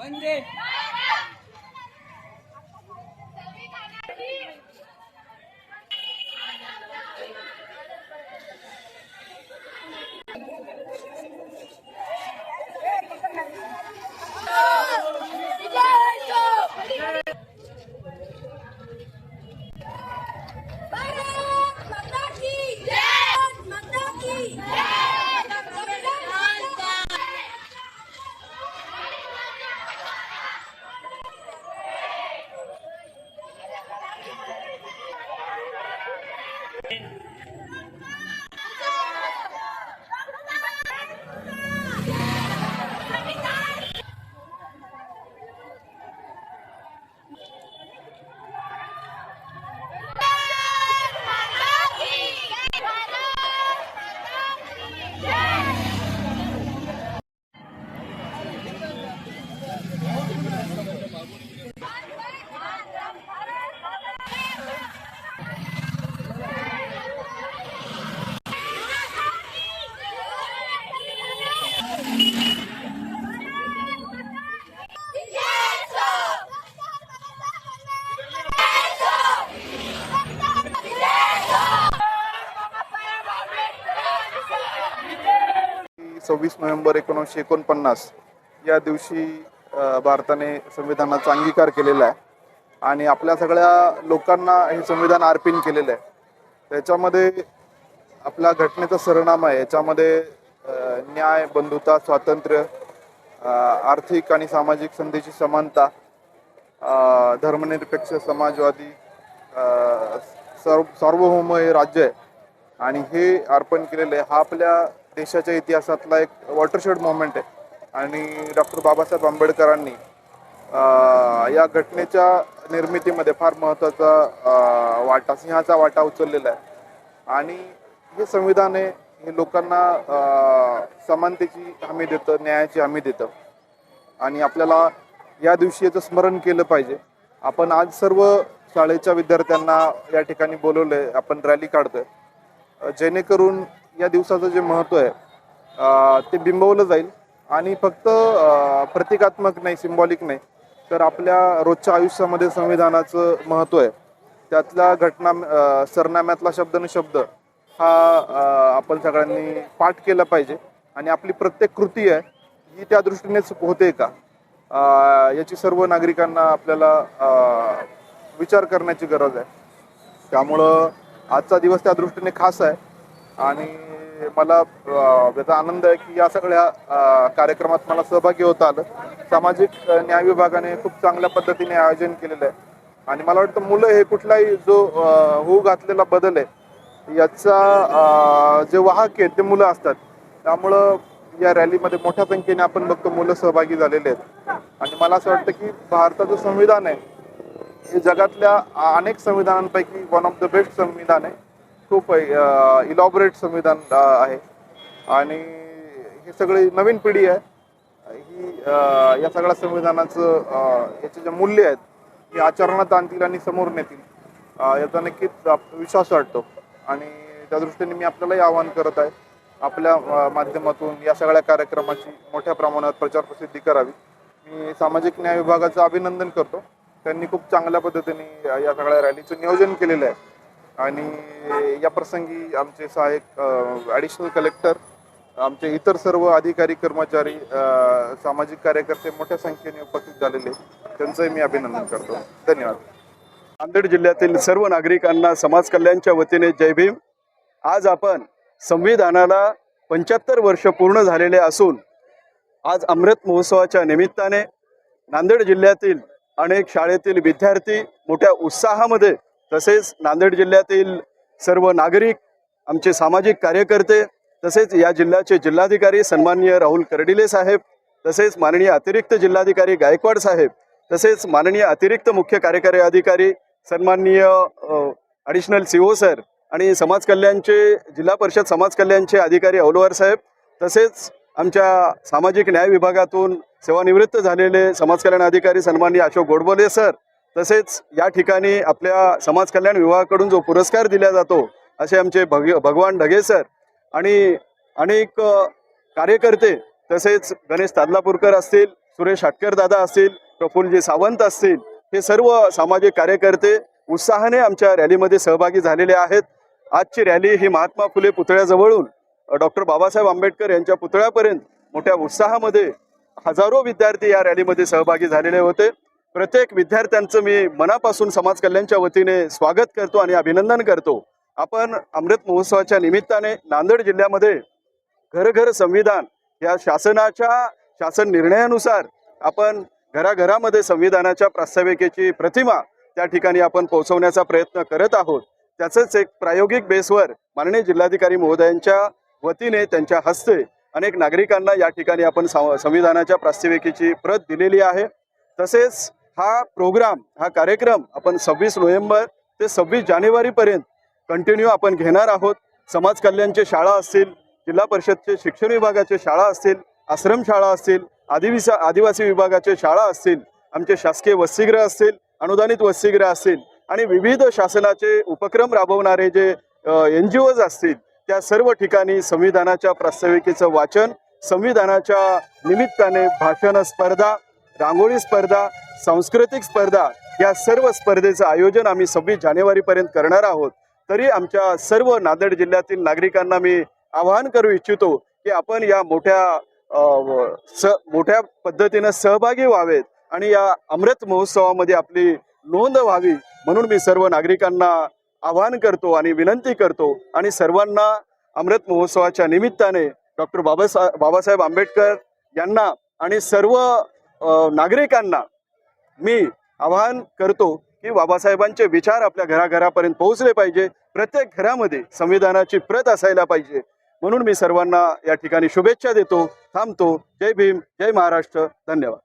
Vande सव्वीस November एकोणीसशे एकोणपन्नास या दिवशी भारताने संविधानाचा अंगीकार केलेला आहे. आणि आपल्या सगळ्या लोकांना हे संविधान अर्पण केलेलं आहे. त्याच्यामध्ये आपल्या घटनेचा सरनामा आहे. याच्यामध्ये न्याय बंधुता स्वातंत्र्य आर्थिक आणि सामाजिक संधीची समानता धर्मनिरपेक्ष समाजवादी सर्व सार्वभौम हे राज्य आहे. आणि हे अर्पण केलेलं आहे. हा आपल्या देशाच्या इतिहासातला एक वॉटरशेड मोमेंट आहे. आणि डॉक्टर बाबासाहेब आंबेडकरांनी या घटनेच्या निर्मितीमध्ये फार महत्त्वाचा वाटा सिंहाचा वाटा उचललेला आहे. आणि हे संविधान आहे हे लोकांना समानतेची हमी देतं न्यायाची हमी देतं. आणि आपल्याला या दिवशी याचं स्मरण केलं पाहिजे. आपण आज सर्व शाळेच्या विद्यार्थ्यांना या ठिकाणी बोलवलं आहे आपण रॅली काढतोय. जेणेकरून या दिवसाचं जे महत्त्व आहे ते बिंबवलं जाईल. आणि फक्त प्रतिकात्मक नाही सिम्बॉलिक नाही तर आपल्या रोजच्या आयुष्यामध्ये संविधानाचं महत्त्व आहे. त्यातल्या घटना सरनाम्यातला शब्द आणि शब्द हा आपण सगळ्यांनी पाठ केला पाहिजे. आणि आपली प्रत्येक कृती आहे ही त्या दृष्टीनेच होते का? याची सर्व नागरिकांना आपल्याला विचार करण्याची गरज आहे. त्यामुळं आजचा दिवस त्या दृष्टीने खास आहे. आणि मला अ, याचा आनंद आहे की या सगळ्या अ, कार्यक्रमात मला सहभागी होता आलं. सामाजिक अ, न्याय विभागाने खूप चांगल्या पद्धतीने आयोजन केलेलं आहे. आणि मला वाटतं मुलं हे कुठलाही जो अ, होऊ घातलेला बदल आहे याचा अ, जे वाहक आहेत ते मुलं असतात. त्यामुळं या रॅलीमध्ये मोठ्या संख्येने आपण बघतो मुलं सहभागी झालेले आहेत. आणि मला असं वाटतं की भारताचं संविधान आहे हे जगातल्या अनेक संविधानांपैकी वन ऑफ द बेस्ट संविधान आहे. खूप इलॉबरेट संविधान आहे. आणि ही सगळी नवीन पिढी आहे. ही या सगळ्या संविधानाचं याचे जे मूल्य आहेत ही आचरणात आणतील आणि समोर नेतील. याचा नक्कीच आप- विश्वास वाटतो. आणि त्या दृष्टीने मी आपल्यालाही आवाहन करत आहे आपल्या माध्यमातून या सगळ्या कार्यक्रमाची मोठ्या प्रमाणात प्रचार प्रसिद्धी करावी. मी सामाजिक न्याय विभागाचं अभिनंदन करतो. त्यांनी खूप चांगल्या पद्धतीने या सगळ्या रॅलीचं नियोजन केलेलं आहे. आणि या प्रसंगी आमचे सहाय्यक ॲडिशनल कलेक्टर आमचे इतर सर्व अधिकारी कर्मचारी सामाजिक कार्यकर्ते मोठ्या संख्येने उपस्थित झालेले त्यांचंही मी अभिनंदन करतो. धन्यवाद. नांदेड जिल्ह्यातील सर्व नागरिकांना समाज कल्याणच्या वतीने जय भीम. आज आपण संविधानाला पंच्याहत्तर वर्ष पूर्ण झालेले असून आज अमृत महोत्सवाच्या निमित्ताने नांदेड जिल्ह्यातील अनेक शाळेतील विद्यार्थी मोठ्या उत्साहामध्ये तसेच नांदेड जिल्ह्यातील सर्व नागरिक आमचे सामाजिक कार्यकर्ते तसेच या जिल्ह्याचे जिल्हाधिकारी सन्माननीय राहुल कर्डिले साहेब तसेच माननीय अतिरिक्त जिल्हाधिकारी गायकवाड साहेब तसेच माननीय अतिरिक्त मुख्य कार्यकारी अधिकारी सन्माननीय ॲडिशनल सी ओ सर आणि समाज कल्याणचे जिल्हा परिषद समाज कल्याणचे अधिकारी औलवार साहेब तसेच आमच्या सामाजिक न्याय विभागातून सेवानिवृत्त झालेले समाज कल्याण अधिकारी सन्माननीय अशोक गोडबोले सर तसेच या ठिकाणी आपल्या समाज कल्याण विभागाकडून जो पुरस्कार दिला जातो असे आमचे भग भगवान ढगे सर आणि अनेक कार्यकर्ते तसेच गणेश तादलापूरकर असतील सुरेश हाटकर दादा असतील प्रफुल्लजी सावंत असतील हे सर्व सामाजिक कार्यकर्ते उत्साहाने आमच्या रॅलीमध्ये सहभागी झालेले आहेत. आजची रॅली ही महात्मा फुले पुतळ्याजवळून डॉक्टर बाबासाहेब आंबेडकर यांच्या पुतळ्यापर्यंत मोठ्या उत्साहामध्ये हजारो विद्यार्थी या रॅलीमध्ये सहभागी झालेले होते. प्रत्येक विद्यार्थ्यांचं मी मनापासून समाज कल्याणच्या वतीने स्वागत करतो आणि अभिनंदन करतो. आपण अमृत महोत्सवाच्या निमित्ताने नांदेड जिल्ह्यामध्ये घरघर संविधान या शासनाच्या शासन निर्णयानुसार आपण घराघरामध्ये संविधानाच्या प्रास्ताविकेची प्रतिमा त्या ठिकाणी आपण पोहोचवण्याचा प्रयत्न करत आहोत. त्याचंच एक प्रायोगिक बेसवर माननीय जिल्हाधिकारी महोदयांच्या वतीने त्यांच्या हस्ते अनेक नागरिकांना या ठिकाणी आपण संविधानाच्या प्रास्ताविकेची प्रत दिलेली आहे. तसेच हा प्रोग्राम हा कार्यक्रम आपण सव्वीस नोव्हेंबर ते सव्वीस जानेवारीपर्यंत कंटिन्यू आपण घेणार आहोत. समाज कल्याणचे शाळा असतील जिल्हा परिषदचे शिक्षण विभागाचे शाळा असतील आश्रमशाळा असतील आदिवासी आदिवासी विभागाचे शाळा असतील आमचे शासकीय वसतिगृह असतील अनुदानित वसतिगृह असतील आणि विविध शासनाचे उपक्रम राबवणारे जे एन जी ओज असतील त्या सर्व ठिकाणी संविधानाच्या प्रास्ताविकेचं वाचन संविधानाच्या निमित्ताने भाषण स्पर्धा रांगोळी स्पर्धा सांस्कृतिक स्पर्धा या सर्व स्पर्धेचं आयोजन आम्ही सव्वीस जानेवारीपर्यंत करणार आहोत. तरी आमच्या सर्व नांदेड जिल्ह्यातील नागरिकांना मी आवाहन करू इच्छितो की आपण या मोठ्या स मोठ्या पद्धतीनं सहभागी व्हावेत आणि या अमृत महोत्सवामध्ये आपली नोंद व्हावी म्हणून मी सर्व नागरिकांना आवाहन करतो आणि विनंती करतो आणि सर्वांना अमृत महोत्सवाच्या निमित्ताने डॉक्टर बाबासा बाबासाहेब आंबेडकर यांना आणि सर्व नागरिकांना मी आवाहन करतो की बाबासाहेबांचे विचार आपल्या घराघरापर्यंत पोहोचले पाहिजे. प्रत्येक घरामध्ये संविधानाची प्रत असायला पाहिजे. म्हणून मी सर्वांना या ठिकाणी शुभेच्छा देतो थांबतो. जय भीम जय महाराष्ट्र. धन्यवाद.